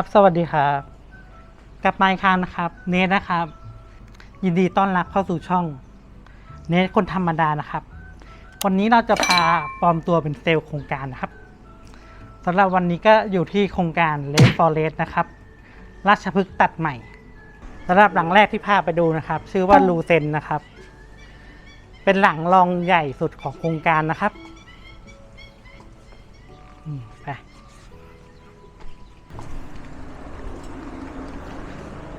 ครับ สวัสดีครับ กลับมาอีกครั้งนะครับ เนทนะครับ ยินดีต้อนรับเข้าสู่ช่อง เนทคนธรรมดานะครับ วันนี้เราจะพาปลอมตัวเป็นเซลล์โครงการนะครับสำหรับวันนี้ก็อยู่ที่โครงการเลฟฟอเรสนะครับ ราชพฤกษ์ตัดใหม่สำหรับหลังแรกที่พาไปดูนะครับ ชื่อว่าลูเซนนะครับ เป็นหลังรองใหญ่สุดของโครงการนะครับ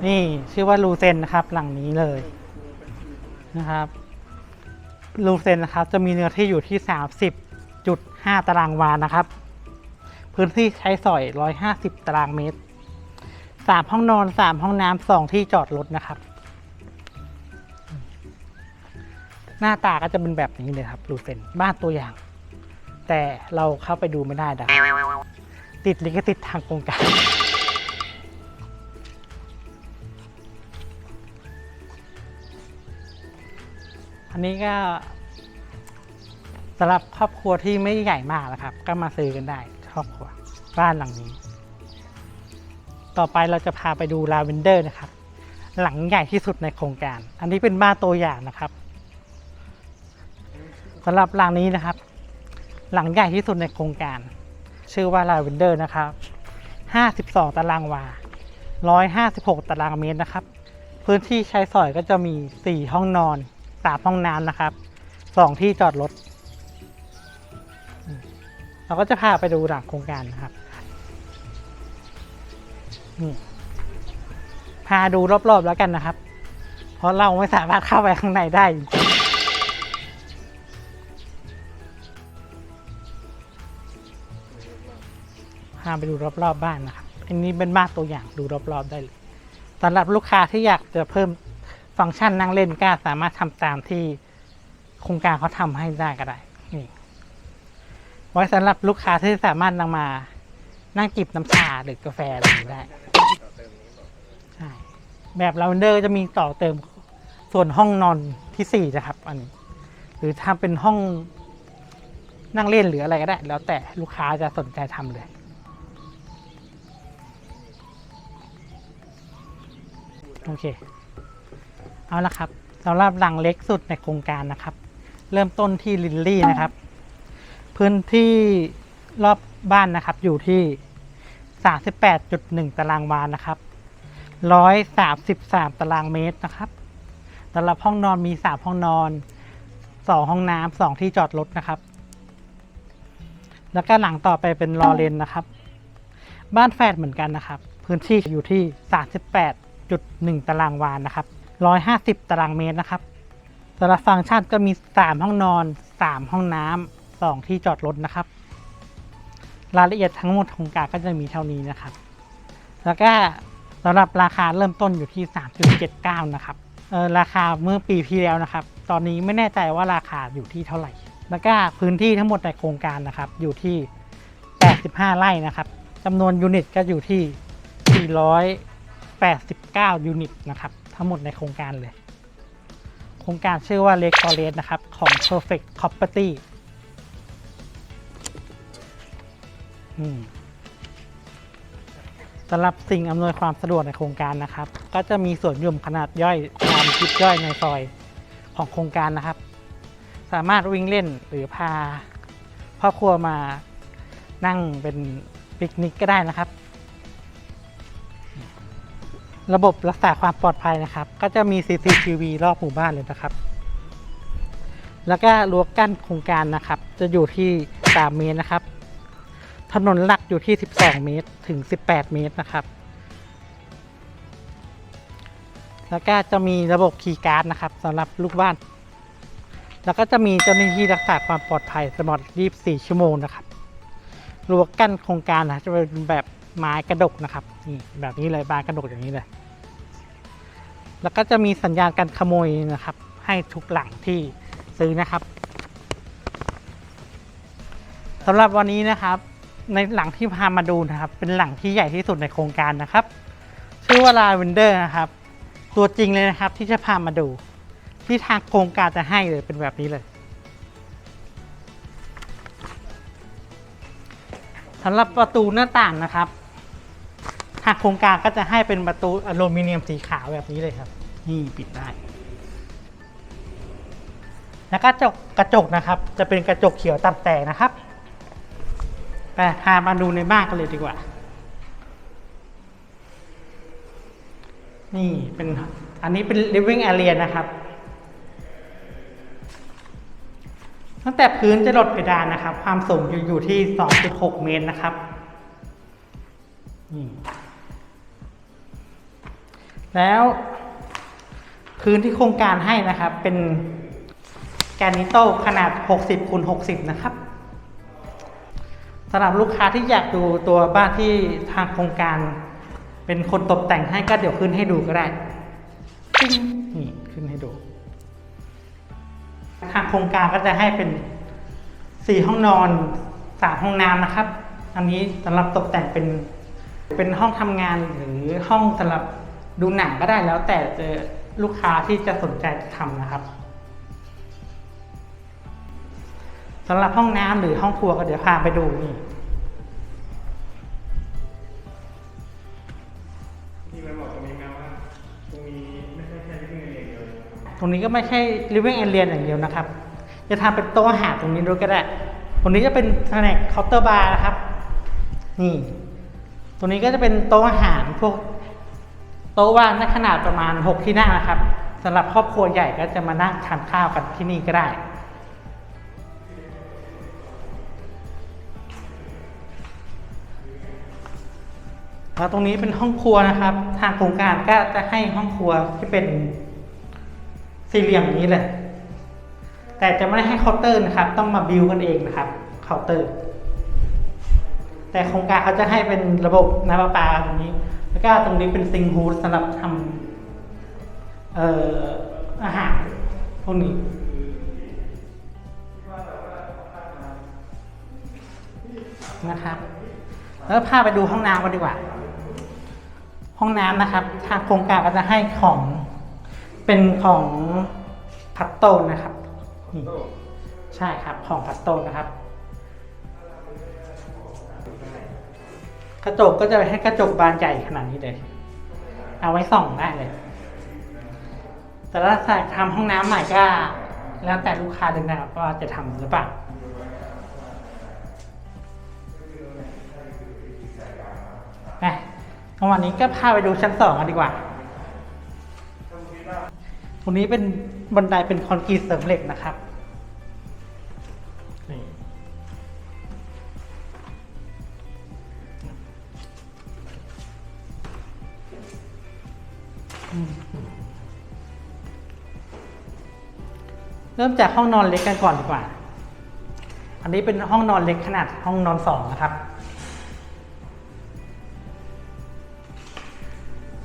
นี่ชื่อว่าลูเซนนะครับ หลังนี้เลยนะครับลูเซนนะครับ จะมีเนื้อที่อยู่ที่ 30.5 ตารางวานะครับ พื้นที่ใช้สอย 150 ตารางเมตร 3 ห้องนอน 3 ห้องน้ำ2ที่จอดรถนะครับ หน้าตาก็จะเป็นแบบนี้เลยครับลูเซนบ้านตัวอย่าง แต่เราเข้าไปดูไม่ได้ดัติดลิขสิทธิ์ทางโครงการ อันนี้ก็สำหรับครอบครัวที่ไม่ใหญ่มากนะครับ ก็มาซื้อกันได้ครอบครัวบ้านหลังนี้ ต่อไปเราจะพาไปดูลาเวนเดอร์นะครับ หลังใหญ่ที่สุดในโครงการ อันนี้เป็นบ้านตัวอย่างนะครับสำหรับหลังนี้นะครับ หลังใหญ่ที่สุดในโครงการ ชื่อว่าลาเวนเดอร์นะครับ 52 ตารางวา 156 ตารางเมตรนะครับ พื้นที่ใช้สอยก็จะมี 4 ห้องนอน 3ห้องน้ำนะครับ2ที่จอดรถ เราก็จะพาไปดูหลังโครงการนะครับนี่พาดูรอบๆแล้วกันนะครับ เพราะเราไม่สามารถเข้าไปข้างในได้พาไปดูรอบๆบบ้านนะครับ อันนี้เป็นบ้านตัวอย่างดูรอบๆได้เลยสำหรับลูกค้าที่อยากจะเพิ่ม ฟังก์ชันนั่งเล่นก็สามารถทำตามที่โครงการเขาทำให้ได้ก็ได้นี่ไว้สำหรับลูกค้าที่สามารถนั่งมา นั่งจิบน้ำชาหรือกาแฟอะไรได้ใช่แบบลาเวนเดอร์จะมีต่อเติมส่วนห้องนอนที่สี่นะครับ อันนี้ หรือทำเป็นห้องนั่งเล่นหรืออะไรก็ได้ แล้วแต่ลูกค้าจะสนใจทำเลยโอเค เอาละครับสำหรับหลังเล็กสุดในโครงการนะครับ เริ่มต้นที่ลินลี่นะครับ พื้นที่รอบบ้านนะครับอยู่ที่ 38.1 ตารางวานะครับ 133 ตารางเมตรนะครับสำหรับห้องนอนมี 3 ห้องนอน 2 ห้องน้ำ2ที่จอดรถนะครับ แล้วก็หลังต่อไปเป็นรอเลนนะครับ บ้านแฝดเหมือนกันนะครับ พื้นที่อยู่ที่ 38.1 ตารางวานะครับ 150 ตารางเมตรนะครับสำหรับฟังก์ชันก็มี 3 ห้องนอน 3 ห้องน้ำ2ที่จอดรถนะครับ รายละเอียดทั้งหมดของการก็จะมีเท่านี้นะครับ แล้วก็สำหรับราคาเริ่มต้นอยู่ที่ 3.79 นะครับเออราคาเมื่อปีที่แล้วนะครับ ตอนนี้ไม่แน่ใจว่าราคาอยู่ที่เท่าไหร่ แล้วก็พื้นที่ทั้งหมดในโครงการนะครับ อยู่ที่ 85 ไร่นะครับจำนวนยูนิตก็อยู่ที่ 489 ยูนิตนะครับ ทั้งหมดในโครงการเลย โครงการชื่อว่า Lake Forest นะครับ ของ Perfect Property อืมสำหรับสิ่งอำนวยความสะดวกในโครงการนะครับ ก็จะมีส่วนย่มขนาดย่อยตามคลิปย่อยในซอยของโครงการนะครับ สามารถวิ่งเล่นหรือพาครอบครัวมานั่งเป็นปิกนิกก็ได้นะครับ ระบบรักษาความปลอดภัยนะครับ ก็จะมี CCTV รอบหมู่บ้านเลยนะครับ แล้วก็รั้วกั้นโครงการนะครับ จะอยู่ที่ 3 เมตรนะครับ ถนนหลักอยู่ที่ 12 เมตรถึง 18 เมตรนะครับ แล้วก็จะมีระบบคีย์การ์ดนะครับสำหรับลูกบ้าน แล้วก็จะมีเจ้าหน้าที่รักษาความปลอดภัยตลอด 24 ชั่วโมงนะครับรั้วกั้นโครงการนะจะเป็นแบบไม้กระดกนะครับนี่แบบนี้เลยบานกระดกอย่างนี้เลย แล้วก็จะมีสัญญาณการขโมยนะครับ ให้ทุกหลังที่ซื้อนะครับสำหรับวันนี้นะครับ ในหลังที่พามาดูนะครับ เป็นหลังที่ใหญ่ที่สุดในโครงการนะครับ ชื่อว่าลาเวนเดอร์นะครับ ตัวจริงเลยนะครับที่จะพามาดู ที่ทางโครงการจะให้เลยเป็นแบบนี้เลยสำหรับประตูหน้าต่างนะครับ ทางโครงการก็จะให้เป็นประตูอลูมิเนียมสีขาวแบบนี้เลยครับ นี่ปิดได้ แล้วก็กระจกกระจกนะครับ จะเป็นกระจกเขียวตัดแต่งนะครับไปพามาดูในบ้านกันเลยดีกว่า นี่เป็นอันนี้เป็น living area นะครับ ตั้งแต่พื้นจะลดเพดานนะครับ ความสูงอยู่อยู่ที่ 2.6 เมตรนะครับ นี่ แล้วพื้นที่โครงการให้นะครับ เป็นแกนิโต้ขนาด 60คูณ60 นะครับสำหรับลูกค้าที่อยากดูตัวบ้านที่ทางโครงการ เป็นคนตกแต่งให้ก็เดี๋ยวขึ้นให้ดูก็ได้นี่ขึ้นให้ดู ทางโครงการก็จะให้เป็นสี่ห้องนอนสามห้องน้ำนะครับ อันนี้สำหรับตกแต่งเป็นเป็นห้องทำงานหรือห้องสำหรับ ดูหนังก็ได้แล้วแต่จะลูกค้าที่จะสนใจจะทำนะครับสำหรับห้องน้ำหรือห้องครัวก็เดี๋ยวพาไปดูนี่ที่มันบอกตรงนี้นะว่าตรงนี้ไม่ใช่แค่ที่เรียนเดียวตรงนี้ก็ไม่ใช่ living area อย่างเดียวนะครับ จะทำเป็นโต๊ะอาหารตรงนี้ด้วยก็ได้ ตรงนี้จะเป็นแผนกเคาน์เตอร์บาร์นะครับ นี่ ตรงนี้ก็จะเป็นโต๊ะอาหารพวกโต๊ะว่างในขนาดประมาณ 6 ที่นั่งนะครับสำหรับครอบครัวใหญ่ก็จะมานั่งทานข้าวกันที่นี่ก็ได้ แล้วตรงนี้เป็นห้องครัวนะครับ ทางโครงการก็จะให้ห้องครัวที่เป็นสี่เหลี่ยมนี้เลยแต่จะไม่ได้ให้เคาน์เตอร์นะครับ ต้องมาบิวกันเองนะครับเคาน์เตอร์ แต่โครงการเขาจะให้เป็นระบบน้ำประปาตรงนี้ แล้วก็ตรงนี้เป็นซิงฮูดสำหรับทำเอ่ออาหารพวกนี้นะครับ แล้วพาไปดูห้องน้ำกันดีกว่า ห้องน้ำนะครับ ทางโครงการก็จะให้ของเป็นของพัตโตนนะครับ ใช่ครับ ของพัตโตนนะครับ กระจกก็จะให้กระจกบานใหญ่ขนาดนี้เลย เอาไว้ส่องได้เลย แต่ถ้าใส่ทำห้องน้ำใหม่ก็แล้วแต่ลูกค้าดึงนะครับว่าจะทำหรือเปล่านะวันนี้ก็พาไปดูชั้นสองกันดีกว่า ตรงนี้เป็นบันไดเป็นคอนกรีตเสริมเหล็กนะครับ เริ่มจากห้องนอนเล็กกันก่อนดีกว่า อันนี้เป็นห้องนอนเล็กขนาดห้องนอนสองนะครับ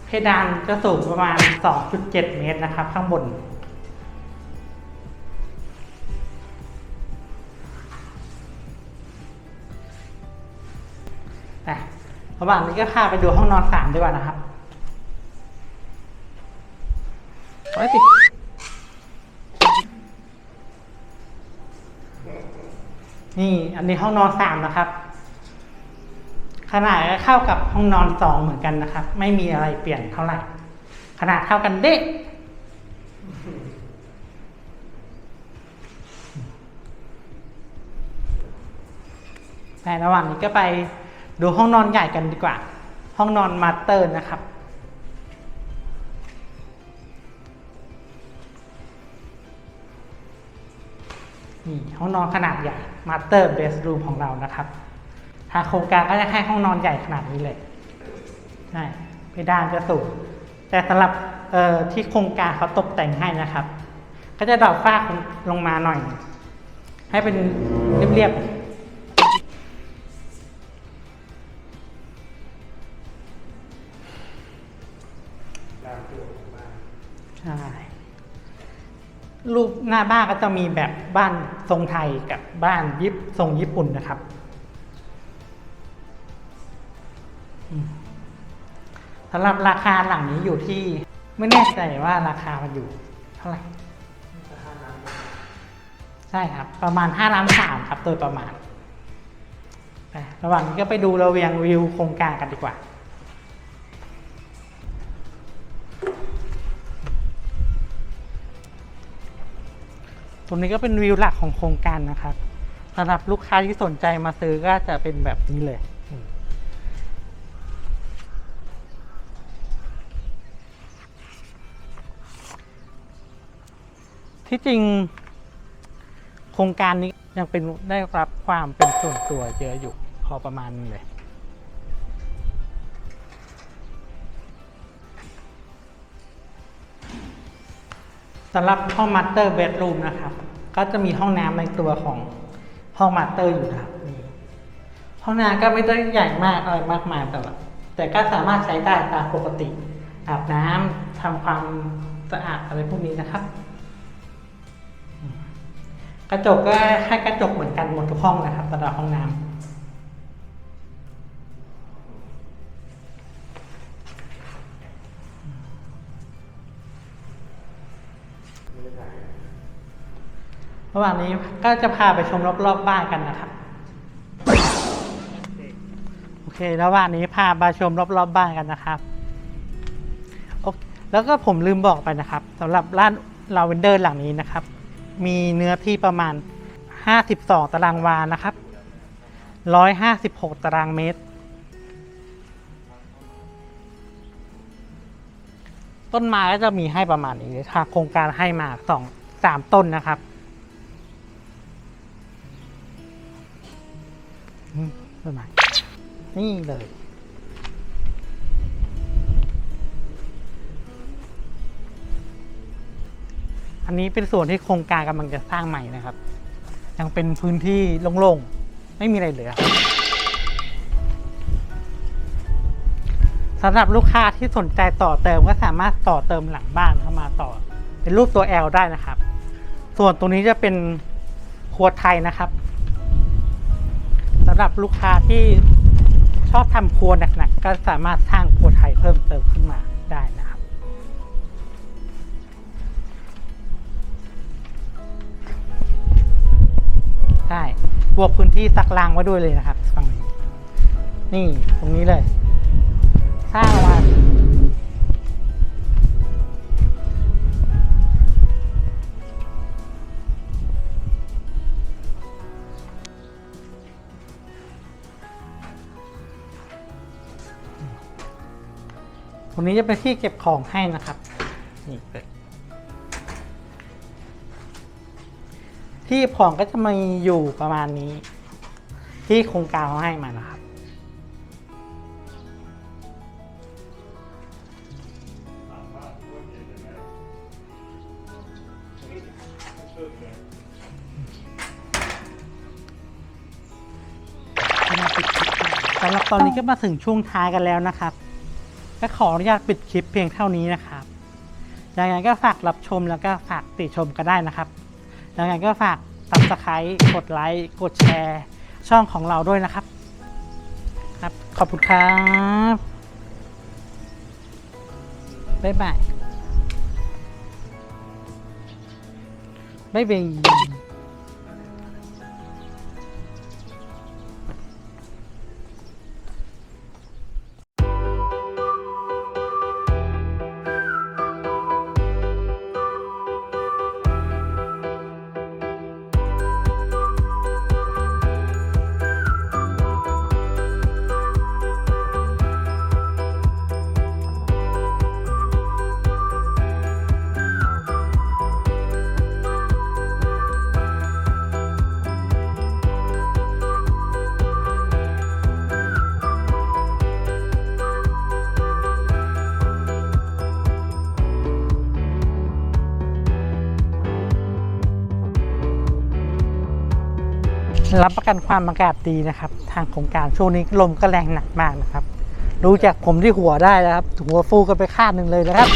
เพดานจะสูงประมาณ 2.7 เมตรนะครับ ข้างบน ระหว่างนี้ก็พาไปดูห้องนอนสามดีกว่านะครับไว้สิ นี่อันนี้ห้องนอนสามนะครับ ขนาดก็เข้ากับห้องนอนสองเหมือนกันนะครับ ไม่มีอะไรเปลี่ยนเท่าไหร่ ขนาดเท่ากันเด้แต่ระหว่างนี้ก็ไปดูห้องนอนใหญ่กันดีกว่า ห้องนอนมาสเตอร์นะครับ นี่ห้องนอนขนาดใหญ่มาสเตอร์เบสรูมของเรานะครับทางโครงการก็จะให้ห้องนอนใหญ่ขนาดนี้เลยใช่เพดานจะสูงแต่สำหรับที่โครงการเขาตกแต่งให้นะครับ ก็จะดรอปฝ้าลงมาหน่อย ให้เป็นเรียบๆใช่ รูปหน้าบ้านก็จะมีแบบบ้านทรงไทยกับบ้านยิปทรงญี่ปุ่นนะครับ สำหรับราคาหลังนี้อยู่ที่ไม่แน่ใจว่าราคามันอยู่เท่าไหร่ ใช่ครับ ประมาณห้าล้านสามครับ โดยประมาณ ระหว่างนี้ก็ไปดูระเวียงวิวโครงการกันดีกว่า ตรงนี้ก็เป็นวิวหลักของโครงการนะครับสำหรับลูกค้าที่สนใจมาซื้อก็จะเป็นแบบนี้เลยที่จริง โครงการนี้ยังเป็นได้รับความเป็นส่วนตัวเยอะอยู่พอประมาณนึงเลย สำหรับห้องมาสเตอร์เบดรูมนะครับ ก็จะมีห้องน้ำในตัวของห้องมาสเตอร์อยู่นะครับนี่ห้องน้ำก็ไม่ได้ใหญ่มากอะไรมากมายแต่ว่าแต่ก็สามารถใช้ได้ตามปกติ อาบน้ำทำความสะอาดอะไรพวกนี้นะครับ กระจกก็ให้กระจกเหมือนกันหมดทุกห้องนะครับสำหรับห้องน้ำ ระหว่างนี้ก็จะพาไปชมรอบๆบบ้านกันนะครับโอเค ระหว่างนี้พาไปชมรอบๆบบ้านกันนะครับโอเคแล้วก็ผมลืมบอกไปนะครับสำหรับร้านลาเวนเดอร์หลังนี้นะครับ มีเนื้อที่ประมาณ 52 ตารางวานะครับ 156 ตารางเมตร ต้นไม้ก็จะมีให้ประมาณนี้ทางโครงการให้มาสองสามต้นนะครับ ต้นไม้นี่เลยอันนี้เป็นส่วนที่โครงการกำลังจะสร้างใหม่นะครับ ยังเป็นพื้นที่โล่งๆ ไม่มีอะไรเหลือสำหรับลูกค้าที่สนใจต่อเติมก็สามารถต่อเติมหลังบ้านเข้ามาต่อ เป็นรูปตัว L ได้นะครับ ส่วนตรงนี้จะเป็นครัวไทยนะครับำหรับลูกค้าที่ชอบทำครัวหนักๆก็สามารถสร้างครัวไทยเพิ่มเติมขึ้นมาได้นะครับใช่บวกพื้นที่สักลางไว้ด้วยเลยนะครับฝั่งนี้ นี่ตรงนี้เลย สร้างมา รงนี้จะเป็นที่เก็บของให้นะครับนี่เลยที่ของก็จะมีอยู่ประมาณนี้ ที่โครงการเขาให้มานะครับ สำหรับตอนนี้ก็มาถึงช่วงท้ายกันแล้วนะครับ ก็ขออนุญาตปิดคลิปเพียงเท่านี้นะครับยังไงก็ฝากรับชมแล้วก็ฝากติชมกันได้นะครับยังไงก็ฝากตับสไครต์กดไลค์กดแชร์ช่องของเราด้วยนะครับ ครับ ขอบคุณครับ บ๊ายบายบ๊ายบาย รับประกันความอากาศดีนะครับ ทางโครงการช่วงนี้ลมก็แรงหนักมากนะครับ รู้จากผมที่หัวได้แล้วครับ หัวฟูกันไปข้างหนึ่งเลยนะครับ